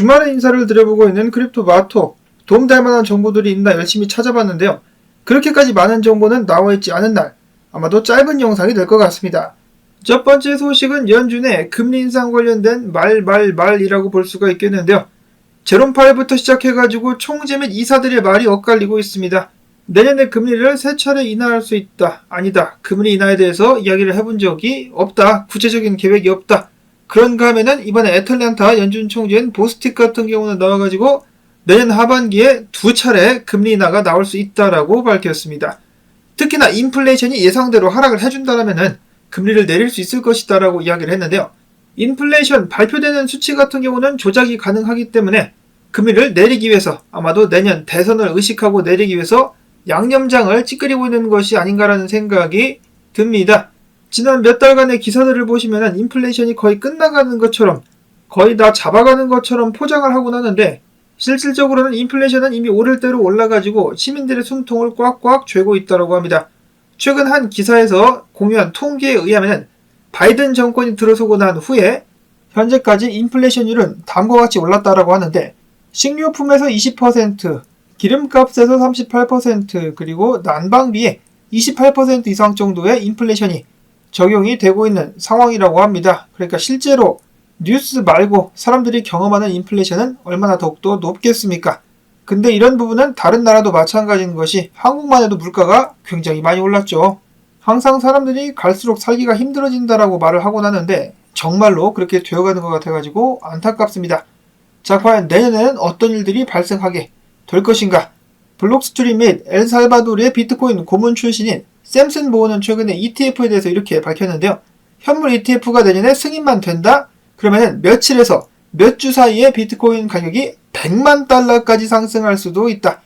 주말에 인사를 드려보고 있는 크립토 마토. 도움될 만한 정보들이 있나 열심히 찾아봤는데요. 그렇게까지 많은 정보는 나와 있지 않은 날. 아마도 짧은 영상이 될 것 같습니다. 첫 번째 소식은 연준의 금리 인상 관련된 말, 말, 말이라고 볼 수가 있겠는데요. 제롬 파일부터 시작해가지고 총재 및 이사들의 말이 엇갈리고 있습니다. 내년에 금리를 세 차례 인하할 수 있다. 아니다. 금리 인하에 대해서 이야기를 해본 적이 없다. 구체적인 계획이 없다. 그런가 하면은 이번에 애틀랜타 연준 총재인 보스틱 같은 경우는 나와가지고 내년 하반기에 두 차례 금리 인하가 나올 수 있다라고 밝혔습니다. 특히나 인플레이션이 예상대로 하락을 해준다라면은 금리를 내릴 수 있을 것이다라고 이야기를 했는데요. 인플레이션 발표되는 수치 같은 경우는 조작이 가능하기 때문에 금리를 내리기 위해서 아마도 내년 대선을 의식하고 내리기 위해서 양념장을 찌끄리고 있는 것이 아닌가라는 생각이 듭니다. 지난 몇 달간의 기사들을 보시면 인플레이션이 거의 끝나가는 것처럼 거의 다 잡아가는 것처럼 포장을 하곤 하는데 실질적으로는 인플레이션은 이미 오를 대로 올라가지고 시민들의 숨통을 꽉꽉 쥐고 있다고 합니다. 최근 한 기사에서 공유한 통계에 의하면 바이든 정권이 들어서고 난 후에 현재까지 인플레이션율은 다음과 같이 올랐다라고 하는데 식료품에서 20%, 기름값에서 38%, 그리고 난방비에 28% 이상 정도의 인플레이션이 적용이 되고 있는 상황이라고 합니다. 그러니까 실제로 뉴스 말고 사람들이 경험하는 인플레이션은 얼마나 더욱더 높겠습니까? 근데 이런 부분은 다른 나라도 마찬가지인 것이 한국만 해도 물가가 굉장히 많이 올랐죠. 항상 사람들이 갈수록 살기가 힘들어진다라고 말을 하곤 하는데 정말로 그렇게 되어가는 것 같아가지고 안타깝습니다. 자, 과연 내년에는 어떤 일들이 발생하게 될 것인가? 블록스트림 및 엘살바도르의 비트코인 고문 출신인 샘슨 보어는 최근에 ETF에 대해서 이렇게 밝혔는데요. 현물 ETF가 내년에 승인만 된다? 그러면 며칠에서 몇 주 사이에 비트코인 가격이 100만 달러까지 상승할 수도 있다.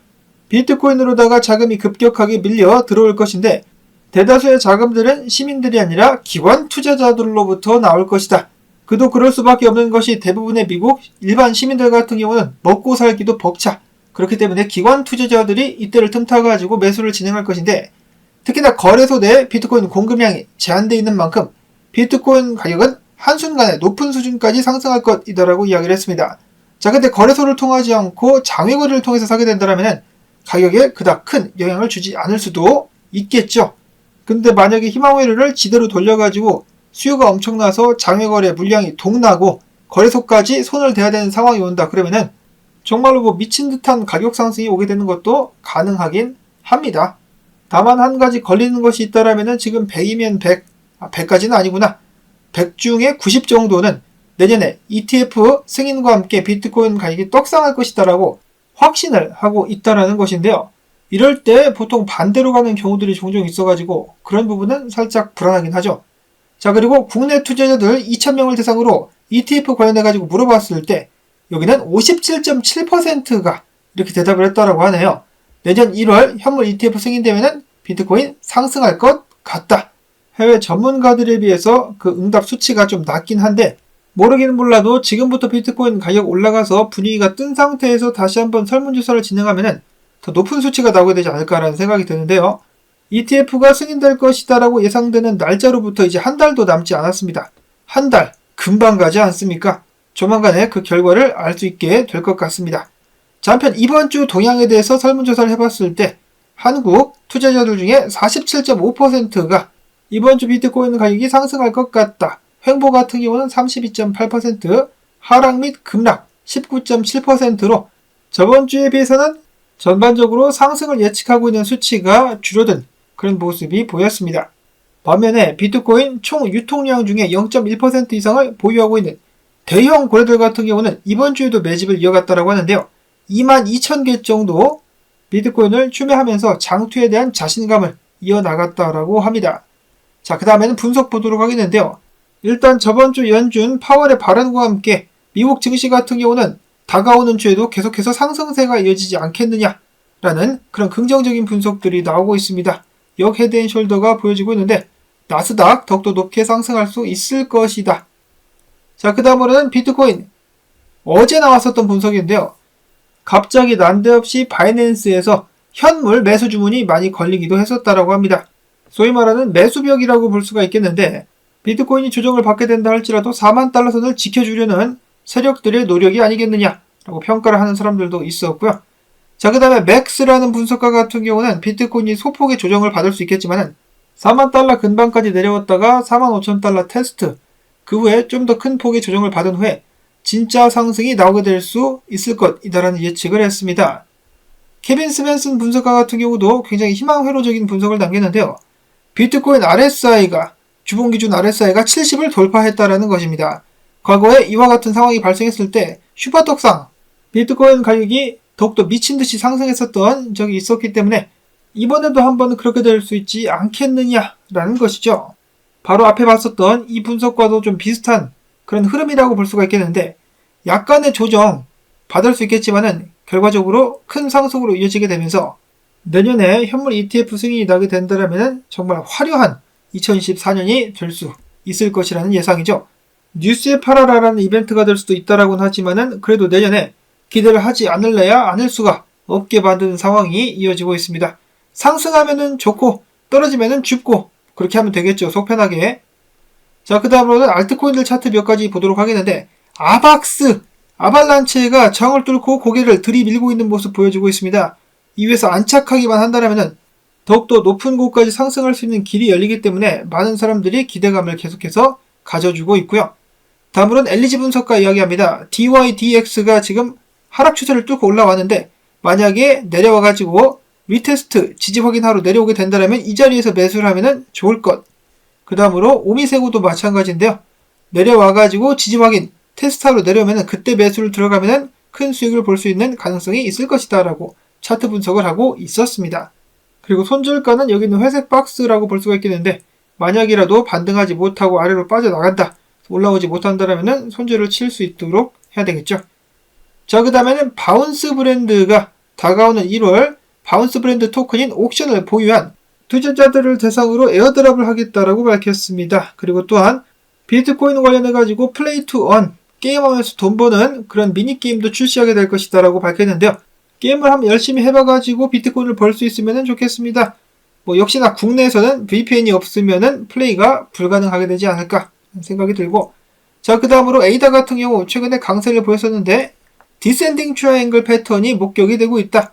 비트코인으로다가 자금이 급격하게 밀려 들어올 것인데 대다수의 자금들은 시민들이 아니라 기관 투자자들로부터 나올 것이다. 그도 그럴 수밖에 없는 것이 대부분의 미국 일반 시민들 같은 경우는 먹고 살기도 벅차. 그렇기 때문에 기관 투자자들이 이때를 틈타가지고 매수를 진행할 것인데 특히나 거래소 내 비트코인 공급량이 제한되어 있는 만큼 비트코인 가격은 한순간에 높은 수준까지 상승할 것이다라고 이야기를 했습니다. 자, 근데 거래소를 통하지 않고 장외 거래를 통해서 사게 된다면 가격에 그닥 큰 영향을 주지 않을 수도 있겠죠. 근데 만약에 희망회로를 지대로 돌려가지고 수요가 엄청나서 장외 거래 물량이 동나고 거래소까지 손을 대야 되는 상황이 온다 그러면은 정말로 뭐 미친 듯한 가격 상승이 오게 되는 것도 가능하긴 합니다. 다만 한 가지 걸리는 것이 있다라면은 지금 100이면 100, 아, 100까지는 아니구나. 100 중에 90 정도는 내년에 ETF 승인과 함께 비트코인 가격이 떡상할 것이다라고 확신을 하고 있다라는 것인데요. 이럴 때 보통 반대로 가는 경우들이 종종 있어가지고 그런 부분은 살짝 불안하긴 하죠. 자, 그리고 국내 투자자들 2,000명을 대상으로 ETF 관련해가지고 물어봤을 때 여기는 57.7%가 이렇게 대답을 했다라고 하네요. 내년 1월 현물 ETF 승인되면은 비트코인 상승할 것 같다. 해외 전문가들에 비해서 그 응답 수치가 좀 낮긴 한데 모르기는 몰라도 지금부터 비트코인 가격 올라가서 분위기가 뜬 상태에서 다시 한번 설문조사를 진행하면은 더 높은 수치가 나오게 되지 않을까라는 생각이 드는데요. ETF가 승인될 것이다라고 예상되는 날짜로부터 이제 한 달도 남지 않았습니다. 한 달, 금방 가지 않습니까? 조만간에 그 결과를 알 수 있게 될 것 같습니다. 자, 한편 이번 주 동향에 대해서 설문조사를 해봤을 때 한국 투자자들 중에 47.5%가 이번 주 비트코인 가격이 상승할 것 같다. 횡보 같은 경우는 32.8%, 하락 및 급락 19.7%로 저번 주에 비해서는 전반적으로 상승을 예측하고 있는 수치가 줄어든 그런 모습이 보였습니다. 반면에 비트코인 총 유통량 중에 0.1% 이상을 보유하고 있는 대형 고래들 같은 경우는 이번 주에도 매집을 이어갔다고 하는데요. 2만 2천 개 정도 비트코인을 추매하면서 장투에 대한 자신감을 이어나갔다라고 합니다. 자, 그 다음에는 분석 보도록 하겠는데요. 일단 저번 주 연준 파월의 발언과 함께 미국 증시 같은 경우는 다가오는 주에도 계속해서 상승세가 이어지지 않겠느냐라는 그런 긍정적인 분석들이 나오고 있습니다. 역 헤드앤숄더가 보여지고 있는데 나스닥 더욱더 높게 상승할 수 있을 것이다. 자, 그 다음으로는 비트코인. 어제 나왔었던 분석인데요. 갑자기 난데없이 바이낸스에서 현물 매수 주문이 많이 걸리기도 했었다라고 합니다. 소위 말하는 매수벽이라고 볼 수가 있겠는데 비트코인이 조정을 받게 된다 할지라도 4만 달러 선을 지켜주려는 세력들의 노력이 아니겠느냐 라고 평가를 하는 사람들도 있었고요. 자, 그 다음에 맥스라는 분석가 같은 경우는 비트코인이 소폭의 조정을 받을 수 있겠지만은 4만 달러 근방까지 내려왔다가 4만 5천 달러 테스트, 그 후에 좀 더 큰 폭의 조정을 받은 후에 진짜 상승이 나오게 될 수 있을 것이다라는 예측을 했습니다. 케빈 스맨슨 분석가 같은 경우도 굉장히 희망회로적인 분석을 남겼는데요. 비트코인 RSI가 주봉 기준 RSI가 70을 돌파했다라는 것입니다. 과거에 이와 같은 상황이 발생했을 때 슈퍼떡상 비트코인 가격이 더욱더 미친 듯이 상승했었던 적이 있었기 때문에 이번에도 한번 그렇게 될 수 있지 않겠느냐라는 것이죠. 바로 앞에 봤었던 이 분석과도 좀 비슷한 그런 흐름이라고 볼 수가 있겠는데 약간의 조정 받을 수 있겠지만은 결과적으로 큰 상승으로 이어지게 되면서 내년에 현물 ETF 승인이 나게 된다면 정말 화려한 2024년이 될 수 있을 것이라는 예상이죠. 뉴스에 팔아라라는 이벤트가 될 수도 있다라고는 하지만은 그래도 내년에 기대를 하지 않을래야 않을 수가 없게 만드는 상황이 이어지고 있습니다. 상승하면은 좋고 떨어지면은 죽고 그렇게 하면 되겠죠. 속편하게. 자, 그 다음으로는 알트코인들 차트 몇 가지 보도록 하겠는데 아박스, 아발란체가 정을 뚫고 고개를 들이밀고 있는 모습 보여주고 있습니다. 이 위에서 안착하기만 한다면은 더욱더 높은 곳까지 상승할 수 있는 길이 열리기 때문에 많은 사람들이 기대감을 계속해서 가져주고 있고요. 다음으로는 LG 분석가 이야기합니다. DYDX가 지금 하락 추세를 뚫고 올라왔는데 만약에 내려와가지고 리테스트 지지 확인하러 내려오게 된다면 이 자리에서 매수를 하면 좋을 것. 그 다음으로 오미세고도 마찬가지인데요. 내려와가지고 지지 확인 테스트하러 내려오면 그때 매수를 들어가면 큰 수익을 볼 수 있는 가능성이 있을 것이다 라고 차트 분석을 하고 있었습니다. 그리고 손절가는 여기 있는 회색 박스라고 볼 수가 있겠는데 만약이라도 반등하지 못하고 아래로 빠져나간다. 올라오지 못한다면 손절을 칠 수 있도록 해야 되겠죠. 자, 그 다음에는 바운스 브랜드가 다가오는 1월 바운스 브랜드 토큰인 옥션을 보유한 투자자들을 대상으로 에어드랍을 하겠다라고 밝혔습니다. 그리고 또한 비트코인 관련해 가지고 플레이 투 언, 게임하면서 돈 버는 그런 미니 게임도 출시하게 될 것이다라고 밝혔는데요. 게임을 한번 열심히 해봐가지고 비트코인을 벌 수 있으면 좋겠습니다. 뭐 역시나 국내에서는 VPN이 없으면은 플레이가 불가능하게 되지 않을까 생각이 들고 자 그 다음으로 에이다 같은 경우 최근에 강세를 보였었는데 디센딩 트라이앵글 패턴이 목격이 되고 있다.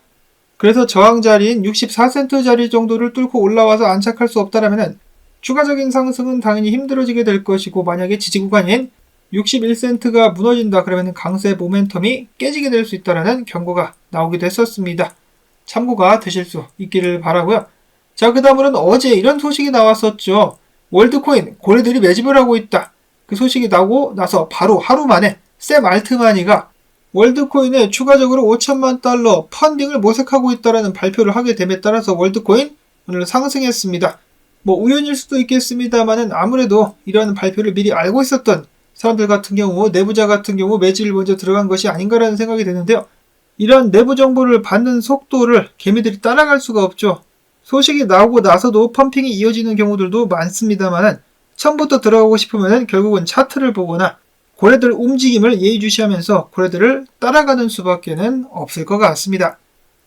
그래서 저항 자리인 64센트 자리 정도를 뚫고 올라와서 안착할 수 없다라면 추가적인 상승은 당연히 힘들어지게 될 것이고 만약에 지지 구간인 61센트가 무너진다 그러면 강세 모멘텀이 깨지게 될 수 있다라는 경고가 나오기도 했었습니다. 참고가 되실 수 있기를 바라고요. 자, 그 다음으로는 어제 이런 소식이 나왔었죠. 월드코인 고래들이 매집을 하고 있다. 그 소식이 나고 나서 바로 하루 만에 샘 알트마니가 월드코인에 추가적으로 5천만 달러 펀딩을 모색하고 있다라는 발표를 하게 됨에 따라서 월드코인 오늘 상승했습니다. 뭐 우연일 수도 있겠습니다만은 아무래도 이런 발표를 미리 알고 있었던 사람들 같은 경우 내부자 같은 경우 매집을 먼저 들어간 것이 아닌가라는 생각이 드는데요. 이런 내부 정보를 받는 속도를 개미들이 따라갈 수가 없죠. 소식이 나오고 나서도 펌핑이 이어지는 경우들도 많습니다만은 처음부터 들어가고 싶으면 결국은 차트를 보거나 고래들 움직임을 예의주시하면서 고래들을 따라가는 수밖에는 없을 것 같습니다.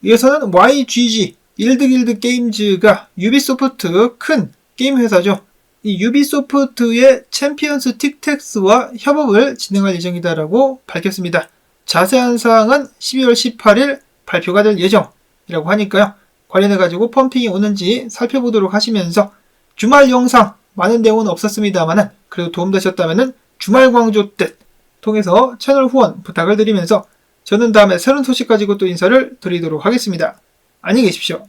이어서는 YGG 일드길드 게임즈가 유비소프트 큰 게임 회사죠. 이 유비소프트의 챔피언스 틱텍스와 협업을 진행할 예정이다라고 밝혔습니다. 자세한 사항은 12월 18일 발표가 될 예정이라고 하니까요. 관련해 가지고 펌핑이 오는지 살펴보도록 하시면서 주말 영상 많은 내용은 없었습니다만은 그래도 도움 되셨다면은 주말 광조 때 통해서 채널 후원 부탁을 드리면서 저는 다음에 새로운 소식 가지고 또 인사를 드리도록 하겠습니다. 안녕히 계십시오.